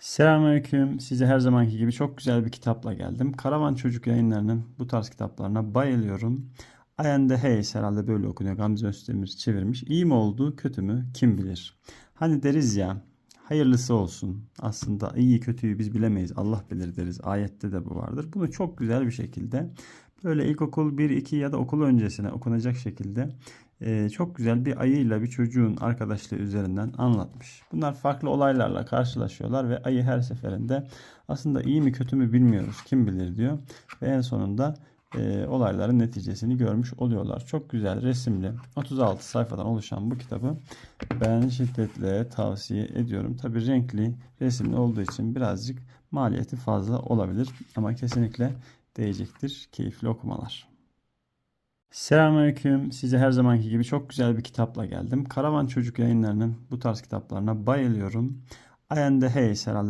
Selamünaleyküm. Size her zamanki gibi çok güzel bir kitapla geldim. Karavan Çocuk Yayınları'nın bu tarz kitaplarına bayılıyorum. Ayende Hayes herhalde böyle okunuyor. Gamze Özdemir çevirmiş. İyi mi oldu, kötü mü? Kim bilir. Hani deriz ya, hayırlısı olsun. Aslında iyi kötüyü biz bilemeyiz. Allah bilir deriz. Ayette de bu vardır. Bunu çok güzel bir şekilde böyle ilkokul 1, 2 ya da okul öncesine okunacak şekilde e, çok güzel bir ayıyla bir çocuğun arkadaşlığı üzerinden anlatmış. Bunlar farklı olaylarla karşılaşıyorlar ve ayı her seferinde aslında iyi mi kötü mü bilmiyoruz kim bilir diyor. Ve en sonunda e, olayların neticesini görmüş oluyorlar. Çok güzel resimli 36 sayfadan oluşan bu kitabı ben şiddetle tavsiye ediyorum. Tabi renkli resimli olduğu için birazcık maliyeti fazla olabilir ama kesinlikle değecektir. Keyifli okumalar. Selamünaleyküm. Size her zamanki gibi çok güzel bir kitapla geldim. Karavan Çocuk Yayınları'nın bu tarz kitaplarına bayılıyorum. Ayende Hayes herhalde